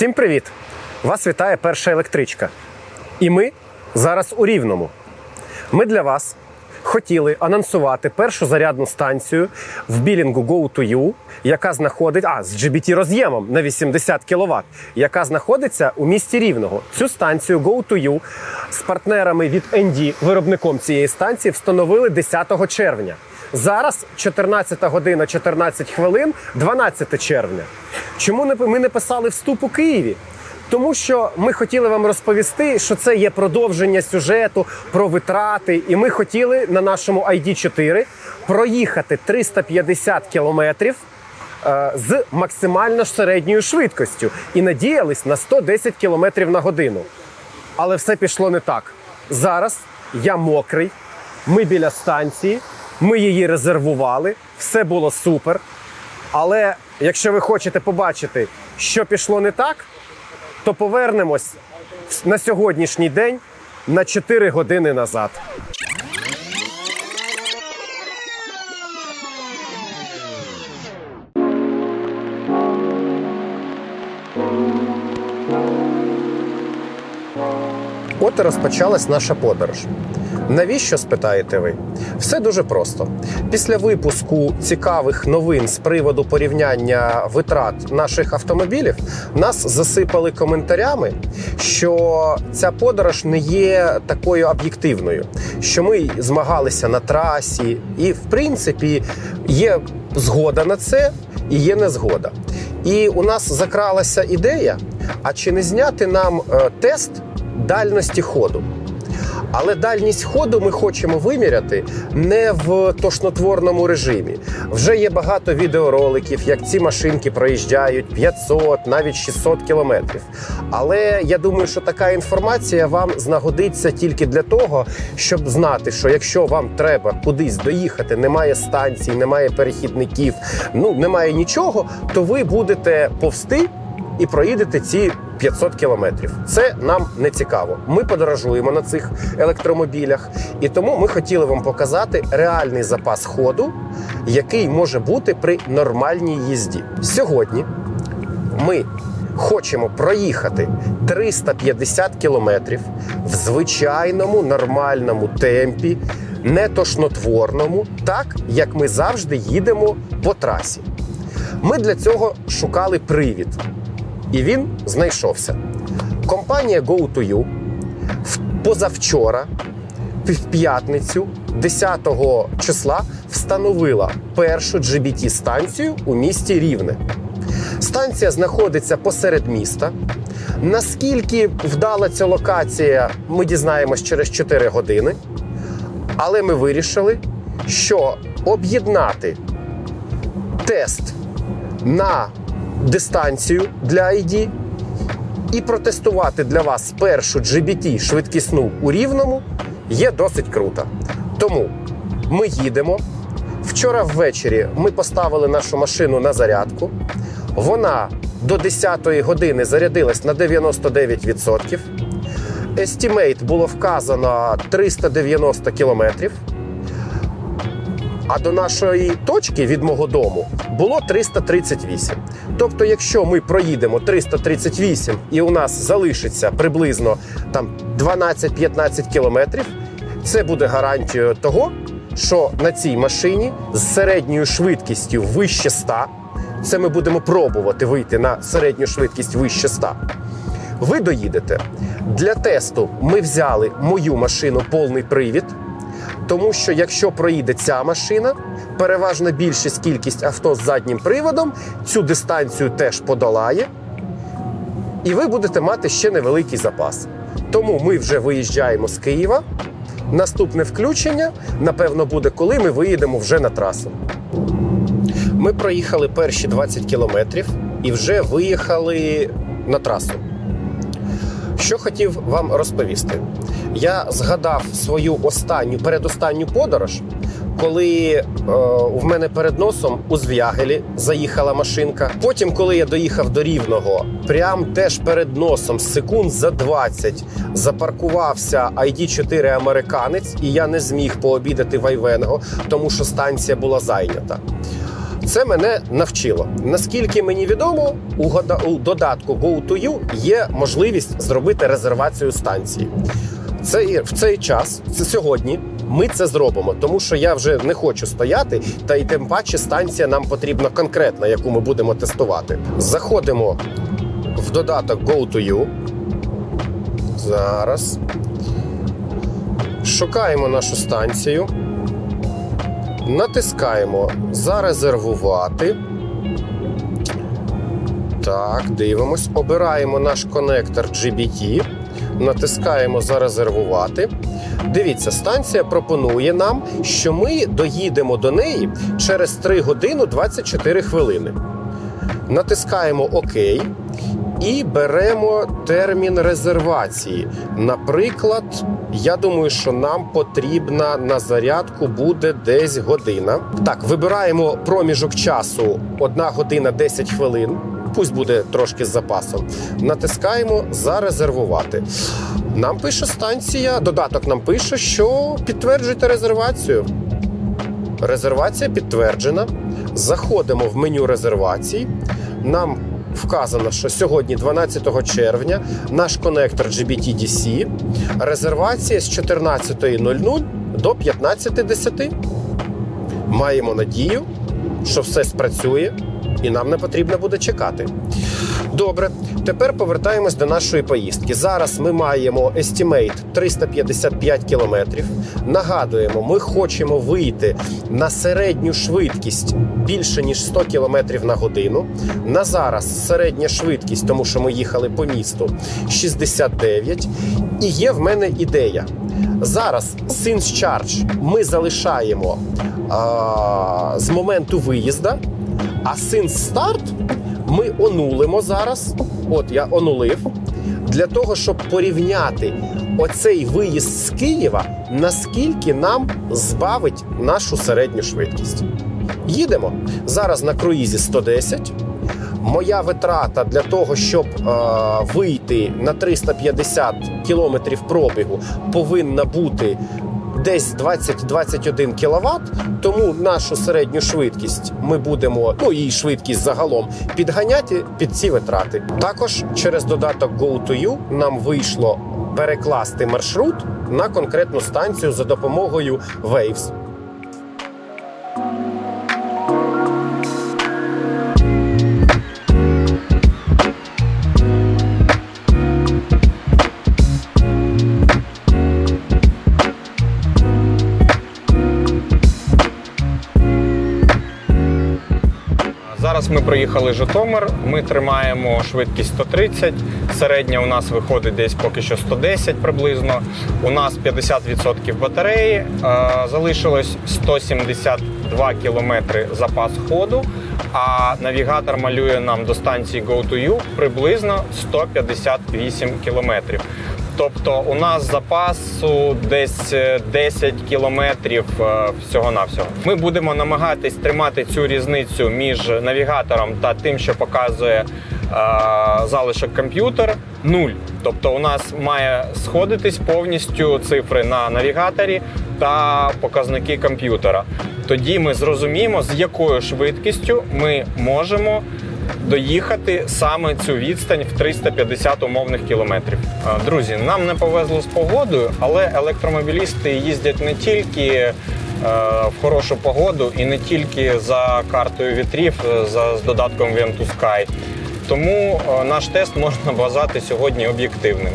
Всім привіт! Вас вітає перша електричка. І ми зараз у Рівному. Ми для вас хотіли анонсувати першу зарядну станцію в білінгу Go to You, яка знаходить а, з GBT роз'ємом на 80 кВт, яка знаходиться у місті Рівного. Цю станцію You з партнерами від ND, виробником цієї станції, встановили 10 червня. Зараз 14 година 14 хвилин, 12 червня. Чому ми не писали вступ у Києві? Тому що ми хотіли вам розповісти, що це є продовження сюжету про витрати, і ми хотіли на нашому ID4 проїхати 350 кілометрів е, з максимально середньою швидкістю і надіялись на 110 кілометрів на годину. Але все пішло не так. Зараз я мокрий, ми біля станції, ми її резервували, все було супер. Але якщо ви хочете побачити, що пішло не так, то повернемось на сьогоднішній день на 4 години назад. От і розпочалась наша подорож. Навіщо спитаєте ви? Все дуже просто. Після випуску цікавих новин з приводу порівняння витрат наших автомобілів нас засипали коментарями, що ця подорож не є такою об'єктивною, що ми змагалися на трасі, і в принципі є згода на це і є незгода. І у нас закралася ідея: а чи не зняти нам е, тест дальності ходу? Але дальність ходу ми хочемо виміряти не в тошнотворному режимі. Вже є багато відеороликів, як ці машинки проїжджають 500, навіть 600 кілометрів. Але я думаю, що така інформація вам знагодиться тільки для того, щоб знати, що якщо вам треба кудись доїхати, немає станцій, немає перехідників, ну немає нічого, то ви будете повсти і проїдете ці 500 кілометрів. Це нам не цікаво. Ми подорожуємо на цих електромобілях, і тому ми хотіли вам показати реальний запас ходу, який може бути при нормальній їзді. Сьогодні ми хочемо проїхати 350 кілометрів в звичайному нормальному темпі, не тошнотворному, так як ми завжди їдемо по трасі. Ми для цього шукали привід. І він знайшовся. Компанія GoToYou в- позавчора, в п'ятницю, 10 числа, встановила першу GBT-станцію у місті Рівне. Станція знаходиться посеред міста. Наскільки вдала ця локація, ми дізнаємось через 4 години. Але ми вирішили, що об'єднати тест на дистанцію для ID і протестувати для вас першу GBT швидкісну у рівному є досить круто. Тому ми їдемо. Вчора ввечері ми поставили нашу машину на зарядку. Вона до 10 години зарядилась на 99%. Естімейт було вказано 390 кілометрів. А до нашої точки від мого дому було 338. Тобто, якщо ми проїдемо 338 і у нас залишиться приблизно там 12-15 кілометрів, це буде гарантією того, що на цій машині з середньою швидкістю вище 100, це ми будемо пробувати вийти на середню швидкість вище 100, ви доїдете. Для тесту ми взяли мою машину повний привід. Тому що якщо проїде ця машина, переважна більшість кількість авто з заднім приводом цю дистанцію теж подолає, і ви будете мати ще невеликий запас. Тому ми вже виїжджаємо з Києва. Наступне включення, напевно, буде, коли ми виїдемо вже на трасу. Ми проїхали перші 20 кілометрів і вже виїхали на трасу. Що хотів вам розповісти? Я згадав свою останню передостанню подорож, коли е, в мене перед носом у Звягелі заїхала машинка. Потім, коли я доїхав до Рівного, прям теж перед носом, секунд за 20, запаркувався ID4 американець, і я не зміг пообідати в Айвенго, тому що станція була зайнята. Це мене навчило. Наскільки мені відомо, у, додатку Go2You є можливість зробити резервацію станції. Це в цей час, це сьогодні. Ми це зробимо, тому що я вже не хочу стояти, та й тим паче станція нам потрібна конкретна, яку ми будемо тестувати. Заходимо в додаток Go2You. Зараз. Шукаємо нашу станцію. Натискаємо Зарезервувати. Так, дивимось. Обираємо наш конектор GBT. Натискаємо Зарезервувати. Дивіться, станція пропонує нам, що ми доїдемо до неї через 3 години 24 хвилини. Натискаємо ОК і беремо термін резервації. Наприклад, я думаю, що нам потрібна на зарядку буде десь година. Так, вибираємо проміжок часу 1 година 10 хвилин. Пусть буде трошки з запасом. Натискаємо зарезервувати. Нам пише станція, додаток нам пише, що підтверджуйте резервацію. Резервація підтверджена. Заходимо в меню резервацій. Нам вказано, що сьогодні, 12 червня, наш конектор GBT-DC. Резервація з 14.00 до 15.10. Маємо надію, що все спрацює і нам не потрібно буде чекати. Добре, тепер повертаємось до нашої поїздки. Зараз ми маємо estimate 355 кілометрів. Нагадуємо, ми хочемо вийти на середню швидкість більше ніж 100 кілометрів на годину. На зараз середня швидкість, тому що ми їхали по місту 69. І є в мене ідея. Зараз Since Charge ми залишаємо а, з моменту виїзда, а Since Start ми онулимо зараз. От я онулив. Для того, щоб порівняти оцей виїзд з Києва, наскільки нам збавить нашу середню швидкість. Їдемо зараз на круїзі 110. Моя витрата для того, щоб е, вийти на 350 кілометрів пробігу, повинна бути десь 20-21 кВт, тому нашу середню швидкість ми будемо, ну і швидкість загалом підганяти під ці витрати. Також через додаток Go2You нам вийшло перекласти маршрут на конкретну станцію за допомогою Waves. Зараз ми проїхали Житомир. Ми тримаємо швидкість 130. Середня у нас виходить десь поки що 110 приблизно. У нас 50% батареї. Е, Залишилось 172 кілометри запас ходу. А навігатор малює нам до станції Go2You приблизно 158 кілометрів. Тобто у нас запасу десь е, 10 кілометрів всього навсього Ми будемо намагатись тримати цю різницю між навігатором та тим, що показує е, залишок комп'ютер, нуль. Тобто у нас має сходитись повністю цифри на навігаторі та показники комп'ютера. Тоді ми зрозуміємо, з якою швидкістю ми можемо доїхати саме цю відстань в 350 умовних кілометрів. Е, Друзі, нам не повезло з погодою, але електромобілісти їздять не тільки е, в хорошу погоду і не тільки за картою вітрів, е, за з додатком Vent2 Sky. Тому наш тест можна вважати сьогодні об'єктивним.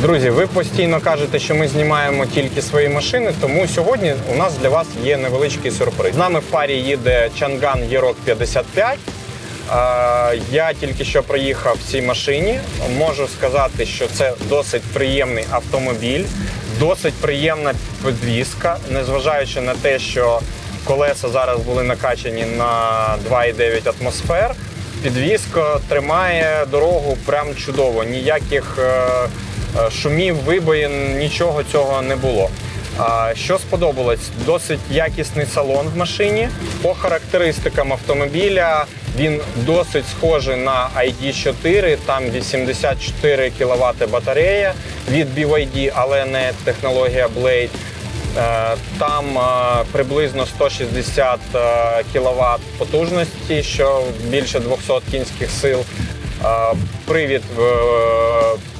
Друзі, ви постійно кажете, що ми знімаємо тільки свої машини, тому сьогодні у нас для вас є невеличкий сюрприз. З нами в парі їде Чанган Єрок 55. Е, Я тільки що проїхав в цій машині. Можу сказати, що це досить приємний автомобіль, досить приємна підвізка, незважаючи на те, що колеса зараз були накачані на 2,9 атмосфер. Підвізка тримає дорогу прям чудово. Ніяких е, шумів, вибоїн, нічого цього не було. Що сподобалось? Досить якісний салон в машині. По характеристикам автомобіля він досить схожий на ID4, там 84 кВт батарея від BYD, але не технологія Blade. Е, Там е, приблизно 160 кВт потужності, що більше 200 кінських сил. Е, Привід е,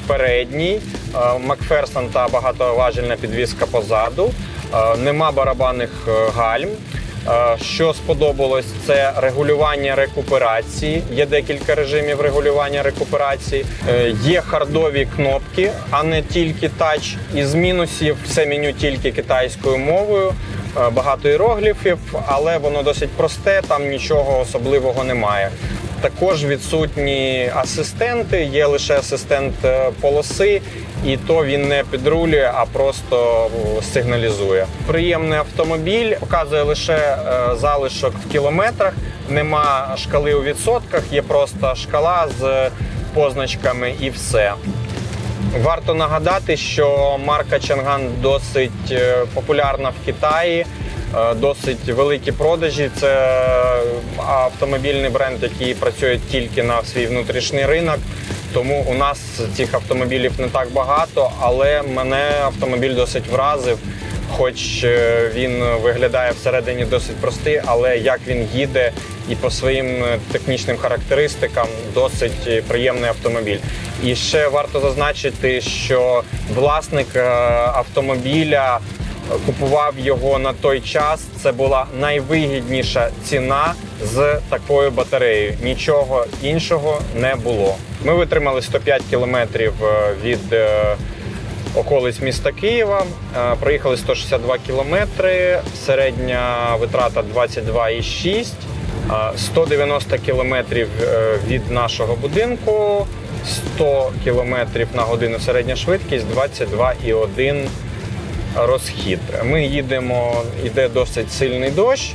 передній, е, Макферсон та багатоважільна підвізка позаду. Е, Нема барабанних е, гальм. Що сподобалось, це регулювання рекуперації. Є декілька режимів регулювання рекуперації. Є хардові кнопки, а не тільки тач. Із мінусів все меню тільки китайською мовою. Багато іерогліфів, але воно досить просте, там нічого особливого немає. Також відсутні асистенти, є лише асистент е, полоси, і то він не підрулює, а просто сигналізує. Приємний автомобіль показує лише е, залишок в кілометрах. Нема шкали у відсотках, є просто шкала з позначками і все. Варто нагадати, що марка Чанган досить е, популярна в Китаї, е, досить великі продажі. Це автомобільний бренд, який працює тільки на свій внутрішній ринок. Тому у нас цих автомобілів не так багато, але мене автомобіль досить вразив. Хоч е, він виглядає всередині досить простий, але як він їде і по своїм е, технічним характеристикам досить е, приємний автомобіль. І ще варто зазначити, що власник е, автомобіля е, купував його на той час. Це була найвигідніша ціна з такою батареєю. Нічого іншого не було. Ми витримали 105 кілометрів е, від е, околиць міста Києва. Е, Проїхали 162 кілометри, середня витрата 22,6. Е, 190 кілометрів від нашого будинку, 100 кілометрів на годину середня швидкість, 22,1 розхід. Ми їдемо, йде досить сильний дощ,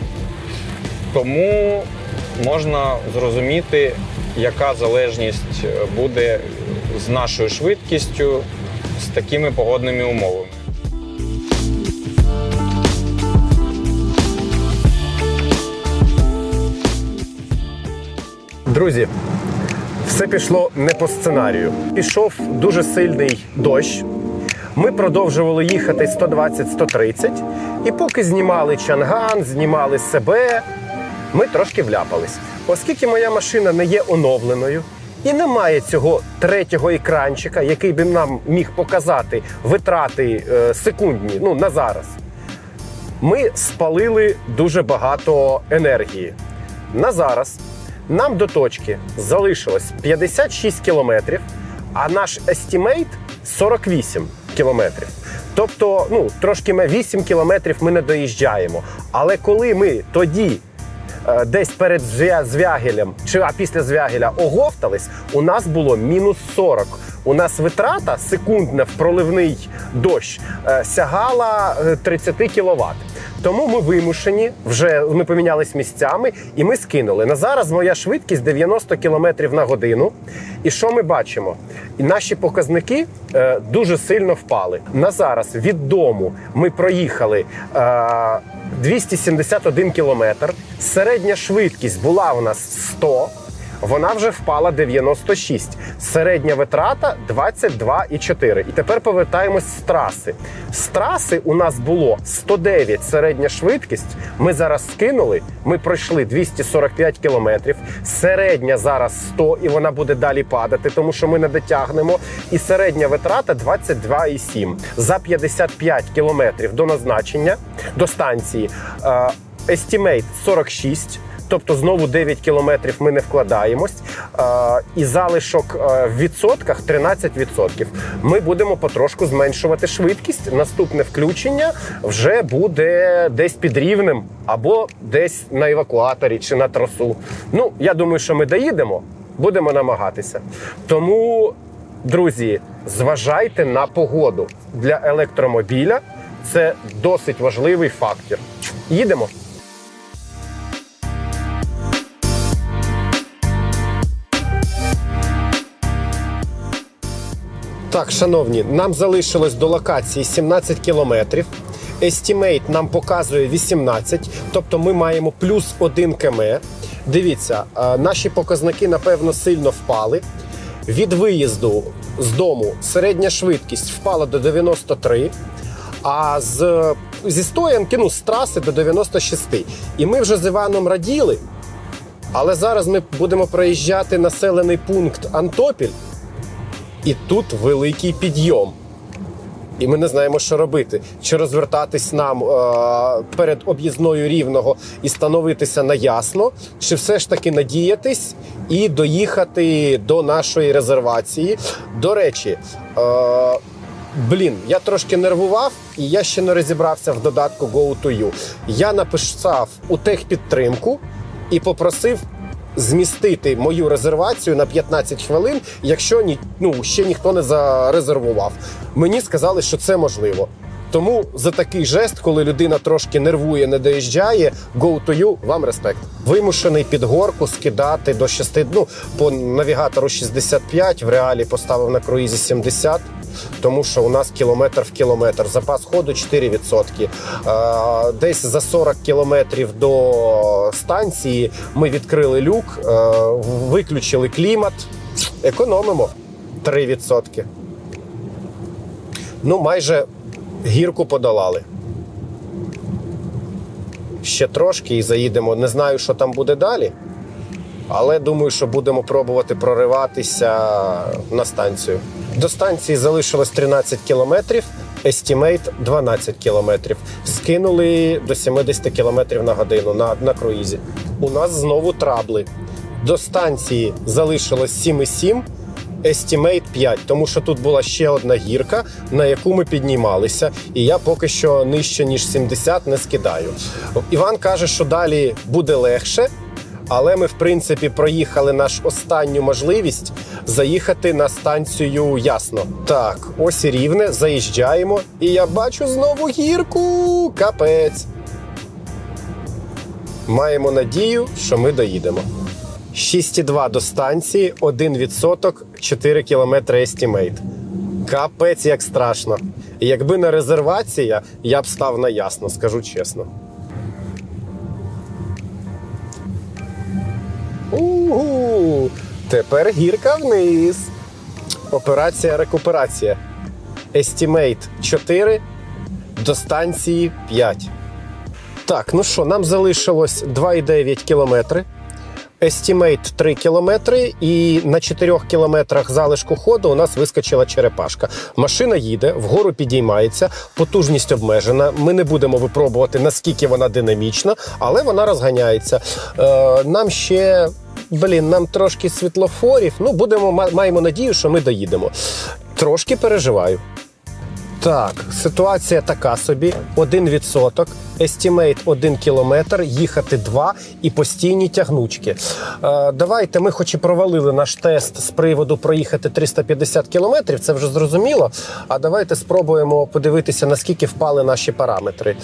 тому можна зрозуміти, яка залежність буде з нашою швидкістю з такими погодними умовами. Друзі, все пішло не по сценарію. Пішов дуже сильний дощ. Ми продовжували їхати 120-130, і поки знімали чанган, знімали себе, ми трошки вляпались. Оскільки моя машина не є оновленою і немає цього третього екранчика, який би нам міг показати витрати е, секундні, ну на зараз, ми спалили дуже багато енергії. На зараз нам до точки залишилось 56 кілометрів, а наш естімейт 48 кілометрів. Тобто, ну трошки ми 8 кілометрів ми не доїжджаємо. Але коли ми тоді е, десь перед Звягелем чи а після Звягеля оговтались, у нас було мінус 40. У нас витрата секундна в проливний дощ е, сягала е, 30 кВт. Тому ми вимушені вже ми помінялись місцями і ми скинули. На зараз моя швидкість 90 км на годину. І що ми бачимо? Наші показники е, дуже сильно впали. На зараз від дому ми проїхали е, 271 кілометр. Середня швидкість була у нас 100. Вона вже впала 96. Середня витрата 22,4. І тепер повертаємось з траси. З траси у нас було 109 середня швидкість. Ми зараз скинули. Ми пройшли 245 кілометрів. Середня зараз 100, і вона буде далі падати, тому що ми не дотягнемо. І середня витрата 22,7. За 55 кілометрів до назначення, до станції. е, Estimate 46. Тобто знову 9 кілометрів ми не вкладаємось, і залишок в відсотках 13%. Ми будемо потрошку зменшувати швидкість. Наступне включення вже буде десь під рівнем або десь на евакуаторі чи на трасу. Ну я думаю, що ми доїдемо, будемо намагатися. Тому, друзі, зважайте на погоду для електромобіля. Це досить важливий фактор. Їдемо. Так, шановні, нам залишилось до локації 17 кілометрів. Естімейт нам показує 18, тобто ми маємо плюс 1 км. Дивіться, е, наші показники напевно сильно впали. Від виїзду з дому середня швидкість впала до 93, а з зі стоянки, ну, з траси до 96. І ми вже з Іваном раділи. Але зараз ми будемо проїжджати населений пункт Антопіль, і тут великий підйом. І ми не знаємо, що робити. Чи розвертатись нам е- перед об'їзною рівного і становитися на ясно, чи все ж таки надіятись і доїхати до нашої резервації. До речі, е- блін, я трошки нервував, і я ще не розібрався в додатку Go. Я написав у техпідтримку і попросив змістити мою резервацію на 15 хвилин, якщо ні, ну, ще ніхто не зарезервував. Мені сказали, що це можливо. Тому за такий жест, коли людина трошки нервує, не доїжджає, go to you, вам респект. Вимушений під горку скидати до 6, ну, по навігатору 65, в реалі поставив на круїзі 70. Тому що у нас кілометр в кілометр, запас ходу 4%. Е, Десь за 40 кілометрів до станції ми відкрили люк, виключили клімат, економимо 3%. Ну, майже гірку подолали. Ще трошки і заїдемо. Не знаю, що там буде далі. Але думаю, що будемо пробувати прориватися на станцію. До станції залишилось 13 кілометрів, естімейт 12 кілометрів. Скинули до 70 кілометрів на годину на, на круїзі. У нас знову трабли. До станції залишилось 7,7, естімейт 5, тому що тут була ще одна гірка, на яку ми піднімалися, і я поки що нижче ніж 70 не скидаю. Іван каже, що далі буде легше. Але ми, в принципі, проїхали наш останню можливість заїхати на станцію ясно. Так, ось і рівне, заїжджаємо, і я бачу знову гірку. Капець. Маємо надію, що ми доїдемо. 6,2 до станції, 1%, 4 кілометри естімейт. Капець, як страшно. Якби не резервація, я б став на ясно, скажу чесно. Угу. Тепер гірка вниз. Операція рекуперація. Естімейт 4 до станції 5. Так, ну що, нам залишилось 2,9 кілометри. Естімейт 3 кілометри, і на 4 кілометрах залишку ходу у нас вискочила черепашка. Машина їде, вгору підіймається, потужність обмежена. Ми не будемо випробувати, наскільки вона динамічна, але вона розганяється. Е, нам ще. Блін, нам трошки світлофорів. Ну, будемо ма- маємо надію, що ми доїдемо. Трошки переживаю. Так, ситуація така собі: 1%, естімейт 1 кілометр, їхати 2 і постійні тягнучки. Е, давайте ми, хоч і провалили наш тест з приводу проїхати 350 кілометрів, це вже зрозуміло. А давайте спробуємо подивитися, наскільки впали наші параметри.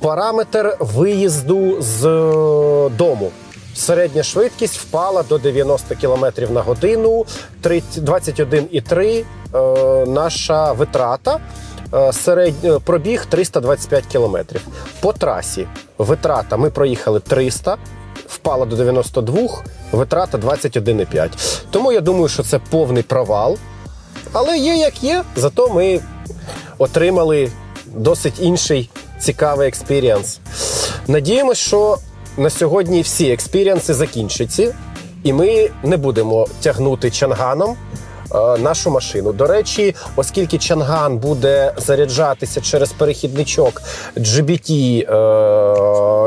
Параметр виїзду з е, дому. Середня швидкість впала до 90 км на годину, 21,3 е, наша витрата. Е, Середньо пробіг 325 кілометрів. По трасі витрата ми проїхали 300, впала до 92, витрата 21,5. Тому я думаю, що це повний провал. Але є як є, зато ми отримали досить інший цікавий експірієнс. Надіємось, що на сьогодні всі експірієнси закінчаться, і ми не будемо тягнути чанганом. е, Нашу машину. До речі, оскільки чанган буде заряджатися через перехідничок GBT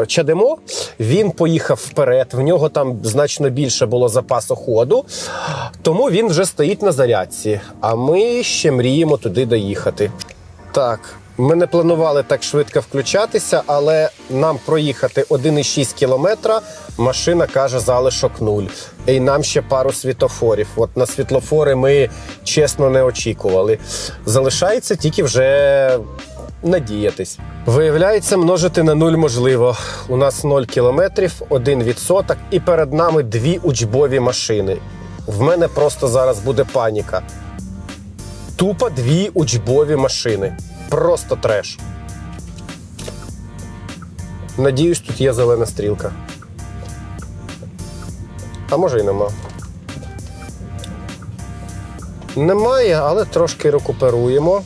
е, Чадемо, він поїхав вперед. В нього там значно більше було запасу ходу, тому він вже стоїть на зарядці. А ми ще мріємо туди доїхати. Так, ми не планували так швидко включатися, але нам проїхати 1,6 кілометра. Машина каже залишок 0. І нам ще пару світлофорів. От на світлофори ми чесно не очікували. Залишається тільки вже надіятись. Виявляється, множити на нуль можливо. У нас 0 кілометрів, 1 відсоток, і перед нами дві учбові машини. В мене просто зараз буде паніка. Тупо дві учбові машини. Просто треш. Надіюсь, тут є зелена стрілка. А може й нема. Немає, але трошки рекуперуємо.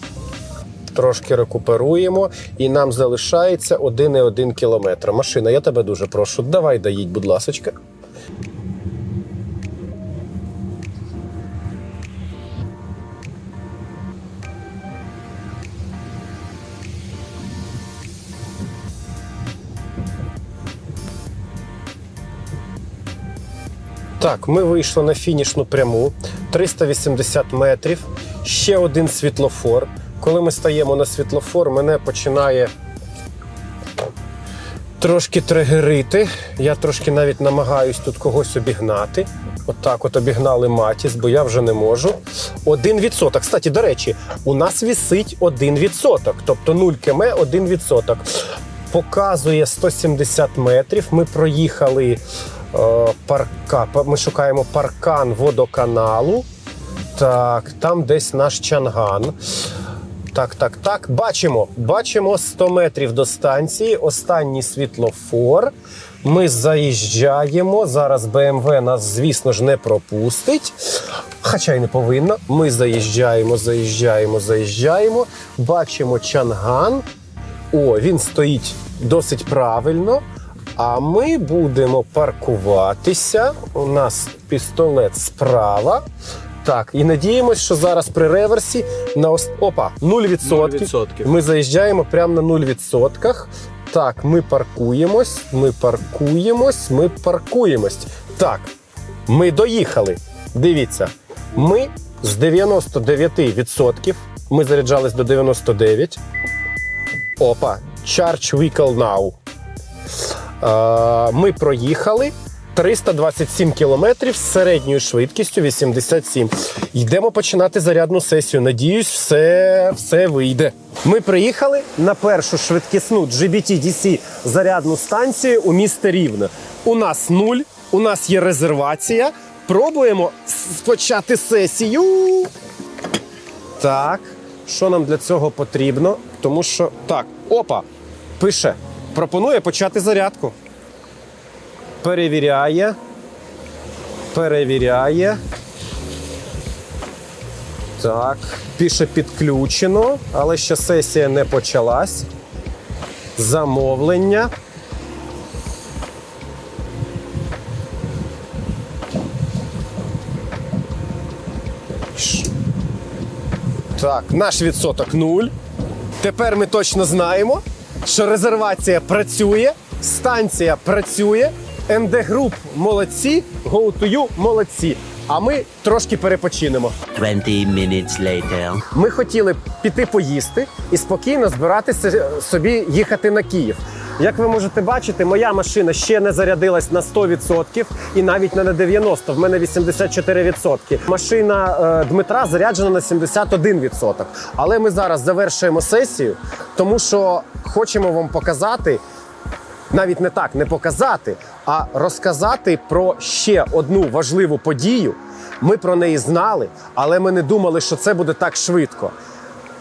трошки рекуперуємо, і нам залишається 1,1 кілометр. Машина, я тебе дуже прошу, давай доїдь, будь ласочка. Так, ми вийшли на фінішну пряму 380 метрів. Ще один світлофор. Коли ми стаємо на світлофор, мене починає трошки тригерити. Я трошки навіть намагаюсь тут когось обігнати. Отак от обігнали Матіс, бо я вже не можу. Один відсоток. Кстати, до речі, у нас вісить один відсоток, тобто 0 км один відсоток. Показує 170 метрів. Ми проїхали парка. Ми шукаємо паркан водоканалу. Так, там десь наш чанган. Так, так, так. Бачимо, бачимо 100 метрів до станції. Останній світлофор. Ми заїжджаємо. Зараз БМВ нас, звісно ж, не пропустить. Хоча й не повинно. Ми заїжджаємо, заїжджаємо, заїжджаємо. Бачимо чанган. О, він стоїть досить правильно. А ми будемо паркуватися. У нас пістолет справа. Так, і надіємось, що зараз при реверсі на ос... Опа, 0%. 0%. Ми заїжджаємо прямо на 0%. Так, ми паркуємось, ми паркуємось, ми паркуємось. Так, ми доїхали. Дивіться, ми з 99%, ми заряджались до 99%. Опа, Charge Vehicle Now. Е, Ми проїхали 327 кілометрів з середньою швидкістю 87. Йдемо починати зарядну сесію. Надіюсь, все, все вийде. Ми приїхали на першу швидкісну GBT-DC зарядну станцію у місті Рівне. У нас нуль, у нас є резервація. Пробуємо с- почати сесію. Так, що нам для цього потрібно? Тому що так, опа, пише, пропонує почати зарядку. Перевіряє. Перевіряє. Так, пише підключено, але ще сесія не почалась. Замовлення. Так, наш відсоток нуль. Тепер ми точно знаємо, що резервація працює, станція працює, МД Груп молодці, Go to you молодці. А ми трошки перепочинемо. 20 minutes later. Ми хотіли піти поїсти і спокійно збиратися собі їхати на Київ. Як ви можете бачити, моя машина ще не зарядилась на 100% і навіть не на 90%, в мене 84%. Машина е, Дмитра заряджена на 71%. Але ми зараз завершуємо сесію, тому що хочемо вам показати, навіть не так, не показати, а розказати про ще одну важливу подію. Ми про неї знали, але ми не думали, що це буде так швидко.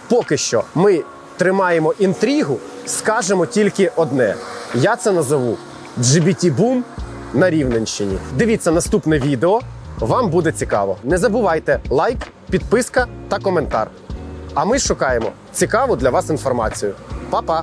Поки що ми тримаємо інтригу, скажемо тільки одне: я це назову GBT-бум на Рівненщині. Дивіться наступне відео, вам буде цікаво. Не забувайте лайк, підписка та коментар. А ми шукаємо цікаву для вас інформацію. Па-па!